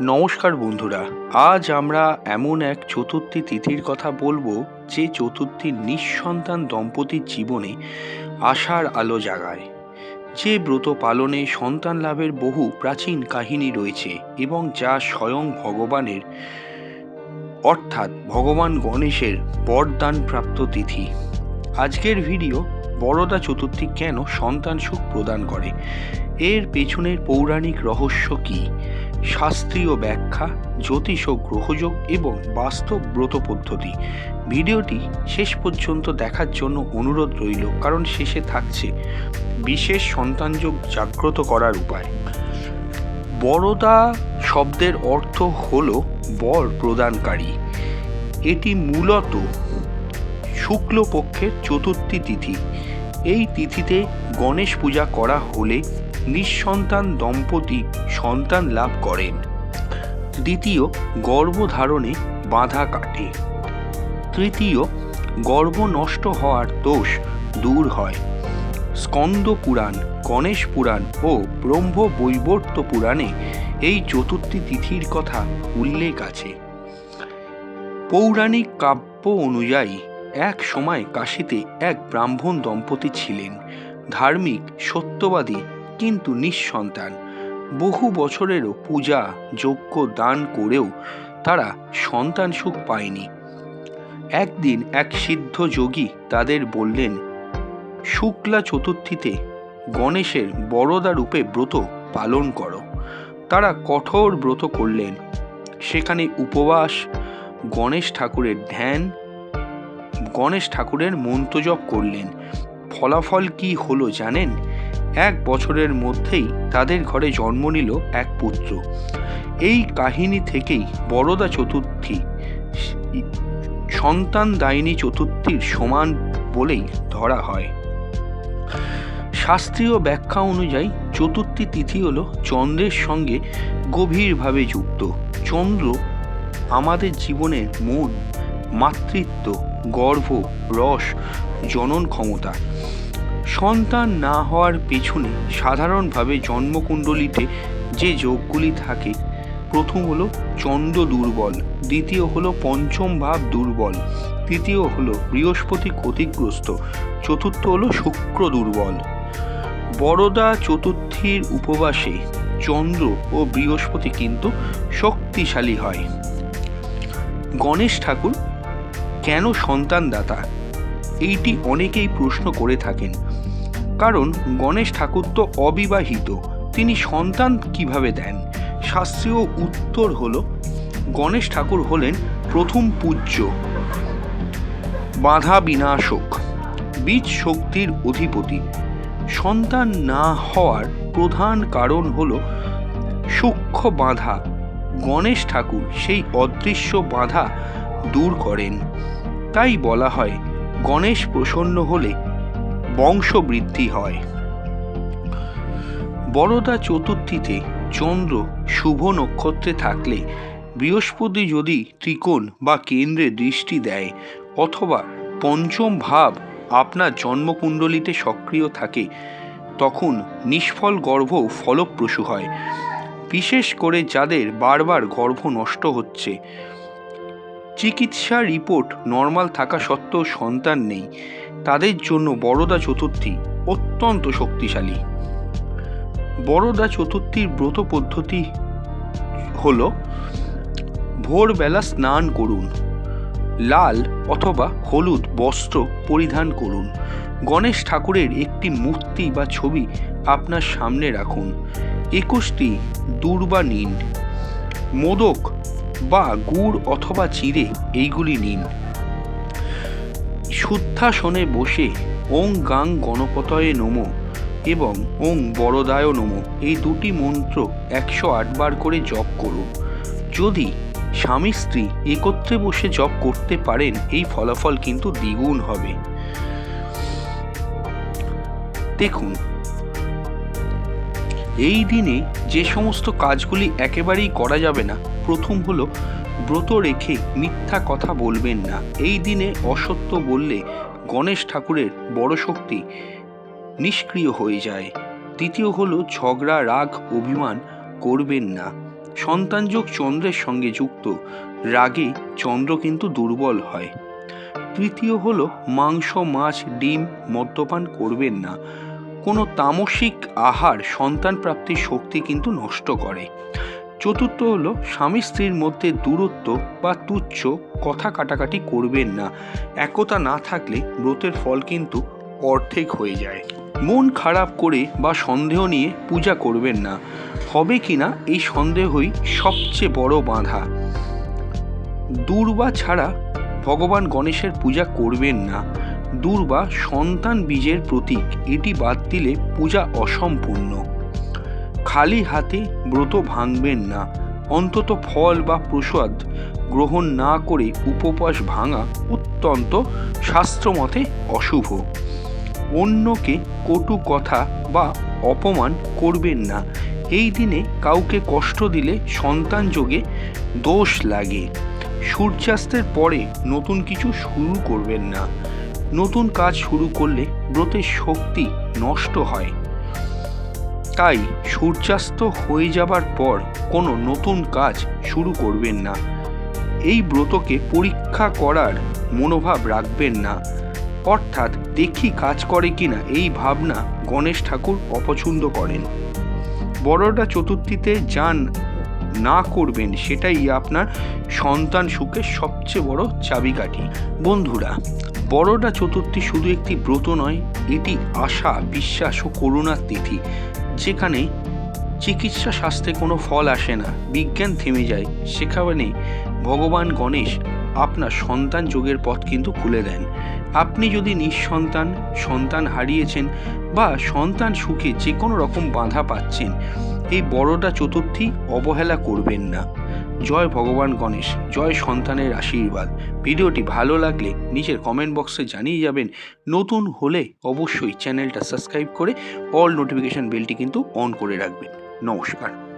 নমস্কার বন্ধুরা, আজ আমরা এমন এক চতুর্থী তিথির কথা বলব যে চতুর্থী নিঃসন্তান দম্পতির জীবনে আশার আলো জাগায়। যে ব্রত পালনে সন্তান লাভের বহু প্রাচীন কাহিনী রয়েছে এবং যা স্বয়ং ভগবানের, অর্থাৎ ভগবান গণেশের বরদান প্রাপ্ত তিথি। আজকের ভিডিও বড়দা চতুর্থী কেন সন্তান সুখ প্রদান করে? এর পেছনের পৌরাণিক রহস্য কী? শাস্ত্রীয় ব্যাখ্যা, জ্যোতিষ ও গ্রহযোগ এবং বাস্তব ব্রত পদ্ধতি। ভিডিওটি শেষ পর্যন্ত দেখার জন্য অনুরোধ রইল, কারণ শেষে থাকছে বিশেষ সন্তানযোগ জাগ্রত করার উপায়। বড়দা শব্দের অর্থ হল বর প্রদানকারী। এটি মূলত শুক্লপক্ষের চতুর্থী তিথি। এই তিথিতে গণেশ পূজা করা হলে নিঃসন্তান দম্পতি সন্তান লাভ করেন দ্বিতীয়, গর্ভধারণে বাধা কাটে। তৃতীয়, গর্ভ নষ্ট হওয়ার দোষ দূর হয়। স্কন্দ পুরাণ, গণেশ পুরাণ ও ব্রহ্ম বৈবর্ত পুরাণে এই চতুর্থী তিথির কথা উল্লেখ আছে। পৌরাণিক কাব্য অনুযায়ী এক সময় কাশীতে এক ব্রাহ্মণ দম্পতি ছিলেন। ধার্মিক, সত্যবাদী কিন্তু নিঃসন্তান, বহু বছরেরও পূজা, যজ্ঞ, দান করেও তারা সন্তান সুখ পায়নি। একদিন এক সিদ্ধ যোগী তাদের বললেন, শুক্লা চতুর্থীতে গণেশের বড়দা রূপে ব্রত পালন করো। তারা কঠোর ব্রত করলেন। সেখানে উপবাস, গণেশ ঠাকুরের ধ্যান, গণেশ ঠাকুরের মন্ত্রজপ করলেন। ফলাফল কি হলো জানেন? এক বছরের মধ্যেই তাদের ঘরে জন্ম নিল এক পুত্র। এই কাহিনী থেকেই বড়দা চতুর্থী সন্তান দায়িনী চতুর্থীর সমান বলেই ধরা হয়। শাস্ত্রীয় ব্যাখ্যা অনুযায়ী চতুর্থী তিথি হল চন্দ্রের সঙ্গে গভীরভাবে যুক্ত। চন্দ্র আমাদের জীবনের মন, মাতৃত্ব, গর্ভ, রস, জনন ক্ষমতা। সন্তান না হওয়ার পেছনে সাধারণভাবে জন্মকুণ্ডলিতে যে যোগগুলি থাকে, প্রথম হলো চন্দ্র দুর্বল, দ্বিতীয় হলো পঞ্চম ভাব দুর্বল, তৃতীয় হলো বৃহস্পতি ক্ষতিগ্রস্ত, চতুর্থ হলো শুক্র দুর্বল। বড়দা চতুর্থীর উপবাসে চন্দ্র ও বৃহস্পতি কিন্তু শক্তিশালী হয়। গণেশ ঠাকুর, কেন সন্তানদাতা? এইটি অনেকেই প্রশ্ন করে থাকেন। কারণ গণেশ ঠাকুর তো অবিবাহিত। তিনি সন্তান কীভাবে দেন? শাস্ত্রীয় উত্তর হল, গণেশ ঠাকুর হলেন প্রথম পূজ্য। বাধা বিনাশক, বীজ শক্তির অধিপতি। সন্তান না হওয়ার প্রধান কারণ হল সূক্ষ্ম বাধা। গণেশ ঠাকুর সেই অদৃশ্য বাধা দূর করেন। তাই বলা হয়, গণেশ প্রসন্ন হলে বংশবৃদ্ধি হয়। বড়দা চতুর্থীতে চন্দ্র শুভ নক্ষত্রে থাকলে বৃহস্পতি যদি ত্রিকোণ বা কেন্দ্রে দৃষ্টি দেয় অথবা পঞ্চম ভাব আপনার জন্মকুণ্ডলিতে সক্রিয় থাকে, তখন নিষ্ফল গর্ভ ফলপ্রসূ হয়। বিশেষ করে যাদের বারবার গর্ভ নষ্ট হচ্ছে চিকিৎসা রিপোর্ট নর্মাল থাকা সত্ত্বেও সন্তান নেই। তাদের জন্য বড়দা চতুর্থী অত্যন্ত শক্তিশালী। বড়দা চতুর্থীর ব্রত পদ্ধতি হল ভোরবেলা স্নান করুন, লাল অথবা হলুদ বস্ত্র পরিধান করুন, গণেশ ঠাকুরের একটি মূর্তি বা ছবি আপনার সামনে রাখুন। একুশটি দূর্বা নিন, মোদক বা গুড় অথবা চিড়ে, এইগুলি নিন। শুদ্ধাসনে বসে ওং গাং গণপতয়ে নমো এবং ওং বড়দায় নমো, এই দুটি মন্ত্র একশো আটবার করে জপ করুন। যদি স্বামী স্ত্রী একত্রে বসে জপ করতে পারেন, এই ফলাফল কিন্তু দ্বিগুণ হবে। দেখুন এই দিনে যে সমস্ত কাজগুলি একেবারেই করা যাবে না, প্রথম হলো ব্রত রেখে মিথ্যা কথা বলবেন না। এই দিনে অসত্য বললে গণেশ ঠাকুরের বড় শক্তি নিষ্ক্রিয় হয়ে যায়। দ্বিতীয় হলো ঝগড়া, রাগ, অভিমান করবেন না। সন্তানযোগ চন্দ্রের সঙ্গে যুক্ত, রাগে চন্দ্র কিন্তু দুর্বল হয়। তৃতীয় হলো মাংস, মাছ, ডিম মদ্যপান করবেন না। কোনো তামসিক আহার সন্তান প্রাপ্তির শক্তি কিন্তু নষ্ট করে। চতুর্থ হলো, স্বামী স্ত্রীর মধ্যে দূরত্ব বা তুচ্ছ কথা কাটাকাটি করবেন না। একতা না থাকলে ব্রতের ফল কিন্তু অর্ধেক হয়ে যায়। মন খারাপ করে বা সন্দেহ নিয়ে পূজা করবেন না। হবে কিনা এই সন্দেহই সবচেয়ে বড় বাধা। দুর্বা ছাড়া ভগবান গণেশের পূজা করবেন না। দুর্বা সন্তান বীজের প্রতীক, এটি বাদ দিলে পূজা অসম্পূর্ণ। খালি হাতে ব্রত ভাঙবেন না, অন্তত ফল বা প্রসাদ গ্রহণ না করে উপবাস ভাঙা অত্যন্ত শাস্ত্রমতে অশুভ। অন্যকে কটু কথা বা অপমান করবেন না, এই দিনে কাউকে কষ্ট দিলে সন্তান যোগে দোষ লাগে। সূর্যাস্তের পরে নতুন কিছু শুরু করবেন না। নতুন কাজ শুরু করলে ব্রতের শক্তি নষ্ট হয়। তাই সূর্যাস্ত হয়ে যাবার পর কোনো নতুন কাজ শুরু করবেন না। এই ব্রতকে পরীক্ষা করার মনোভাব রাখবেন না। অর্থাৎ দেখি কাজ করে কিনা এই ভাবনা গণেশ ঠাকুর অপছন্দ করেন। বড়টা চতুর্থীতে যান না করবেন সেটাই আপনার সন্তান সুখের সবচেয়ে বড় চাবিকাঠি। বন্ধুরা বড়টা চতুর্থী শুধু একটি ব্রত নয়, এটি আশা, বিশ্বাস ও করুণার তিথি, যেখানে চিকিৎসা শাস্ত্রে কোনো ফল আসে না, বিজ্ঞান থেমে যায়, সেখানে ভগবান গণেশ আপনার সন্তান যোগের পথ কিন্তু খুলে দেন। আপনি যদি নিঃসন্তান, সন্তান হারিয়েছেন বা সন্তান সুখে যে কোনো রকম বাধা পাচ্ছেন এই বড়টা চতুর্থী অবহেলা করবেন না। জয় ভগবান গণেশ, জয় সন্তানের আশীর্বাদ। ভিডিওটি ভালো লাগলে নিজের কমেন্ট বক্সে জানিয়ে যাবেন, নতুন হলে অবশ্যই চ্যানেলটা সাবস্ক্রাইব করে অল নোটিফিকেশান বেলটি কিন্তু অন করে রাখবেন। নমস্কার।